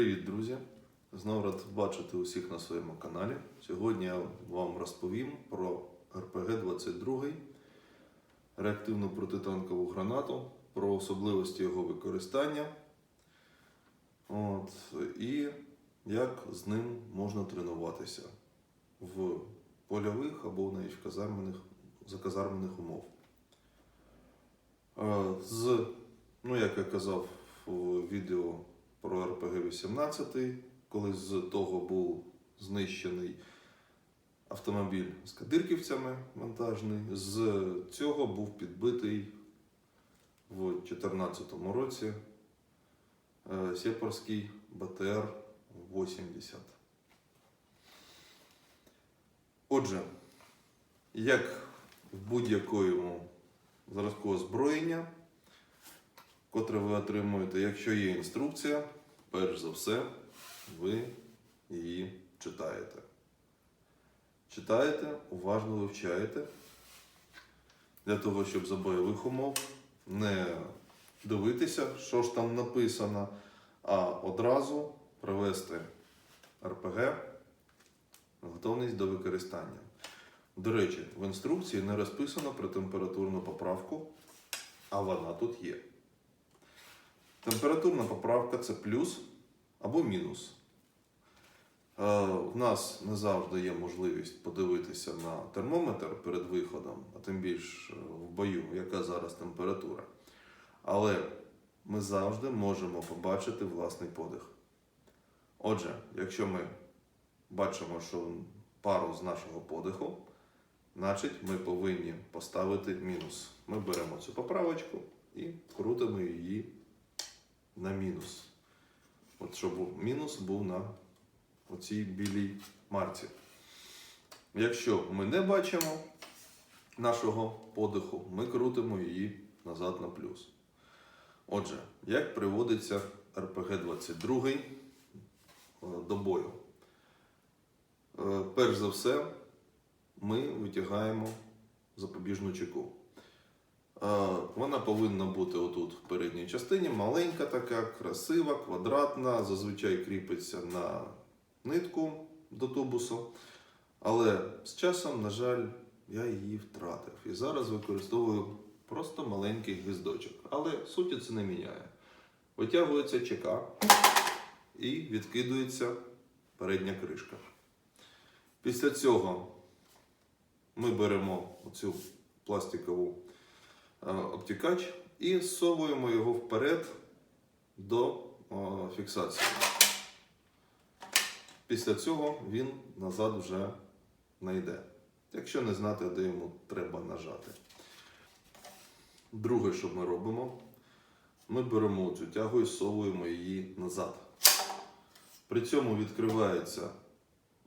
Привіт, друзі! Знову рад бачити усіх на своєму каналі. Сьогодні я вам розповім про РПГ-22, реактивну протитанкову гранату, про особливості його використання от, і як з ним можна тренуватися в польових або навіть в казармених, заказармених умов. Е, З, ну, як я казав в відео про РПГ-18, коли з того був знищений автомобіль з кадирківцями вантажний, з цього був підбитий в 2014 році е, Сєпарський БТР-80. Отже, як в будь-якому зразку озброєння, котре ви отримуєте, якщо є інструкція, перш за все, ви її читаєте. Читаєте, уважно вивчаєте, для того, щоб за бойових умов не дивитися, що ж там написано, а одразу привести РПГ готовність до використання. До речі, в інструкції не розписано про температурну поправку, а вона тут є. Температурна поправка це плюс або мінус. Е, В нас не завжди є можливість подивитися на термометр перед виходом, а тим більш е, в бою, яка зараз температура. Але ми завжди можемо побачити власний подих. Отже, якщо ми бачимо, що пару з нашого подиху, значить ми повинні поставити мінус. Ми беремо цю поправочку і крутимо її на мінус. От щоб мінус був на оцій білій марці. Якщо ми не бачимо нашого подиху, ми крутимо її назад на плюс. Отже, як приводиться РПГ-22 е, до бою? Е, Перш за все, ми витягаємо запобіжну чеку. Е, Вона повинна бути отут в передній частині, маленька така, красива, квадратна, зазвичай кріпиться на нитку до тубусу. Але з часом, на жаль, я її втратив. І зараз використовую просто маленький гвіздочок. Але суті це не міняє. Витягується чека і відкидується передня кришка. Після цього ми беремо оцю пластикову обтікач і зсовуємо його вперед до е, фіксації. Pісля цього він назад вже не йде. Якщо не знати, де йому треба нажати. Друге, що ми робимо, ми беремо цю тягу і зсовуємо її назад. При цьому відкривається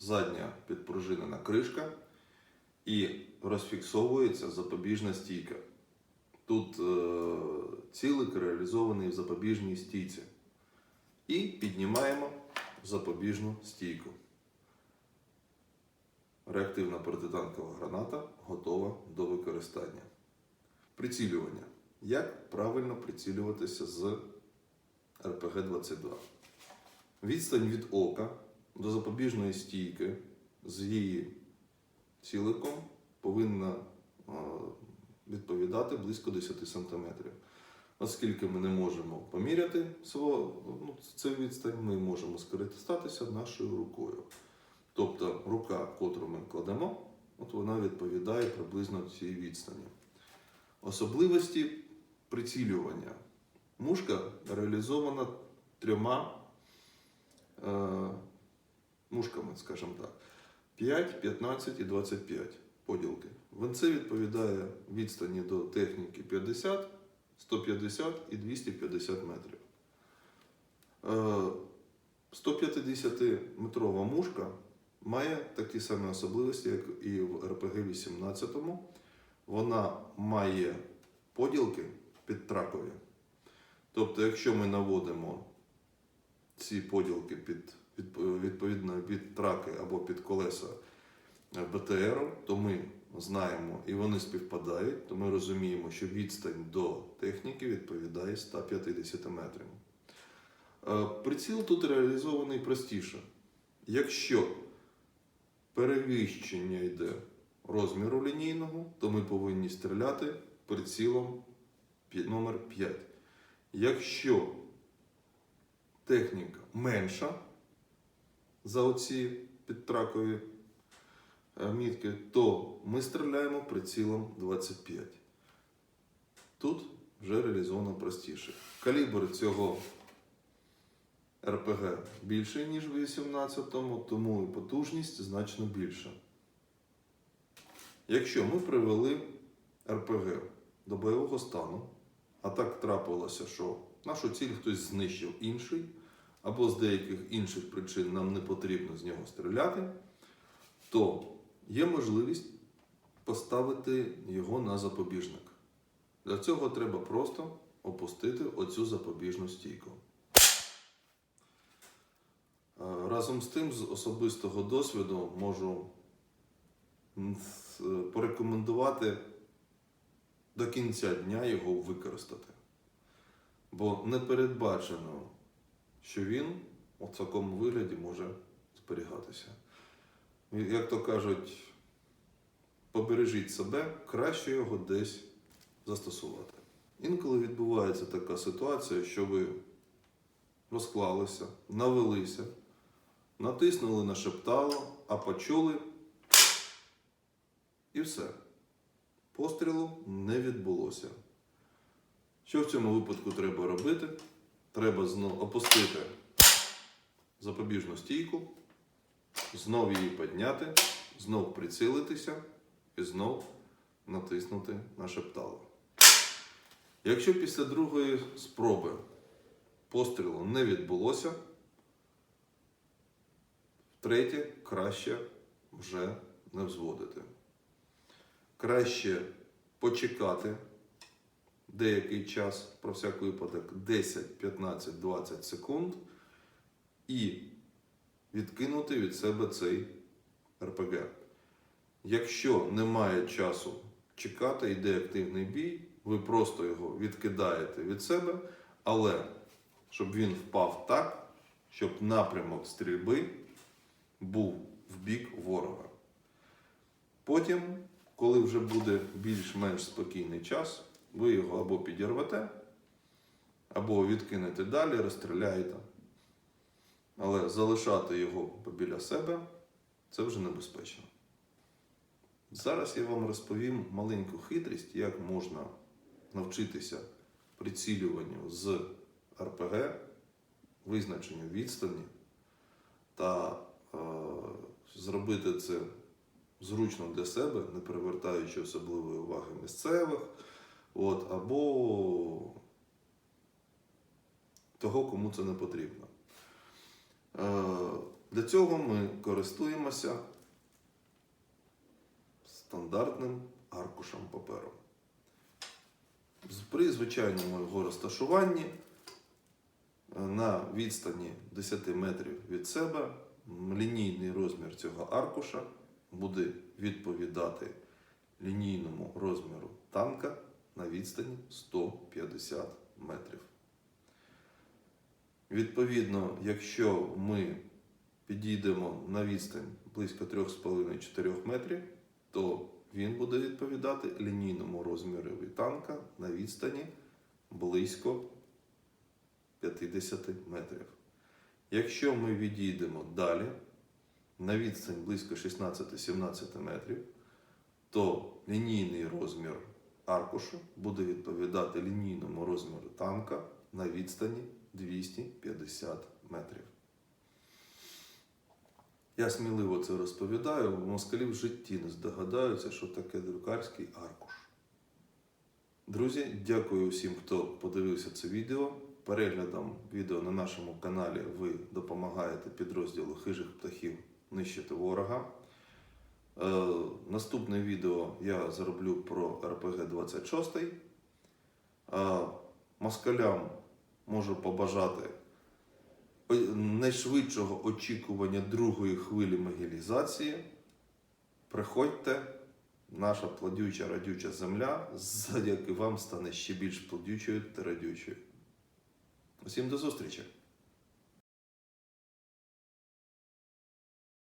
задня підпружинена кришка і розфіксовується запобіжна стійка. Тут е, цілик реалізований в запобіжній стійці. І піднімаємо запобіжну стійку. Реактивна протитанкова граната готова до використання. Прицілювання. Як правильно прицілюватися з РПГ-22? Відстань від ока до запобіжної стійки з її ціликом повинна е, відповідати близько 10 см. Оскільки ми не можемо поміряти ну, цю відстань, ми можемо скористатися нашою рукою. Тобто рука, котру ми кладемо, от вона відповідає приблизно цій відстані. Особливості прицілювання. Мушка реалізована трьома е, мушками, скажімо так. 5, 15 і 25 поділки. Це відповідає відстані до техніки 50, 150 і 250 метрів. Е, 150-метрова мушка має такі самі особливості, як і в РПГ-18. Вона має поділки підтракові. Тобто, якщо ми наводимо ці поділки під, відповідно під траки або під колеса БТР, то ми знаємо і вони співпадають, то ми розуміємо, що відстань до техніки відповідає 150 метрам. Е, Приціл тут реалізований простіше. Якщо перевищення йде розміру лінійного, то ми повинні стріляти прицілом номер 5. Якщо техніка менша за оці підтракові мітки, то ми стріляємо прицілом 25. Тут вже реалізовано простіше. Калібр цього РПГ більший, ніж в 18-му, тому і потужність значно більша. Якщо ми привели РПГ до бойового стану, а так трапилося, що нашу ціль хтось знищив інший, або з деяких інших причин нам не потрібно з нього стріляти, то є можливість поставити його на запобіжник. Для цього треба просто опустити оцю запобіжну стійку. Е, Разом з тим, з особистого досвіду можу е, порекомендувати до кінця дня його використати. Бо не передбачено, що він у такому вигляді може зберігатися. Як то кажуть, побережіть себе, краще його десь застосувати. Інколи відбувається така ситуація, що ви розклалися, навелися, натиснули на шептало, а почули і все. Пострілу не відбулося. Що в цьому випадку треба робити? Треба знову опустити запобіжну стійку, знов її підняти, знов прицілитися і знов натиснути на шептало. Якщо після другої спроби пострілу не відбулося, втретє краще вже не взводити. Краще почекати деякий час, про всяк випадок 10, 15, 20 секунд і відкинути від себе цей РПГ. Якщо немає часу чекати, йде активний бій, ви просто його відкидаєте від себе, але щоб він впав так, щоб напрямок стрільби був в бік ворога. Потім, коли вже буде більш-менш спокійний час, ви його або підірвете, або відкинете далі, розстріляєте. Але залишати його біля себе це вже небезпечно. Зараз я вам розповім маленьку хитрість, як можна навчитися прицілюванню з РПГ, визначенню відстані та е, зробити це зручно для себе, не привертаючи особливої уваги місцевих, от, або того, кому це не потрібно. Е, Для цього ми користуємося стандартним аркушем паперу. При звичайному його розташуванні е, на відстані 10 метрів від себе лінійний розмір цього аркуша буде відповідати лінійному розміру танка на відстані 150 метрів. Відповідно, якщо ми підійдемо на відстань близько 3,5-4 метрів, то він буде відповідати лінійному розміру танка на відстані близько 50 метрів. Якщо ми відійдемо далі на відстань близько 16-17 метрів, то лінійний розмір аркушу буде відповідати лінійному розміру танка на відстані 250 метрів. Я сміливо це розповідаю, бо москалі в житті не здогадаються, що таке друкарський аркуш. Друзі, дякую всім, хто подивився це відео. Переглядом відео на нашому каналі ви допомагаєте підрозділу хижих птахів нищити ворога. Е, наступне відео я зроблю про РПГ 26. Е, москалям можу побажати найшвидшого очікування другої хвилі могілізації. Приходьте, наша плодюча радюча земля, завдяки вам стане ще більш плодючою та радючою. Усім до зустрічі!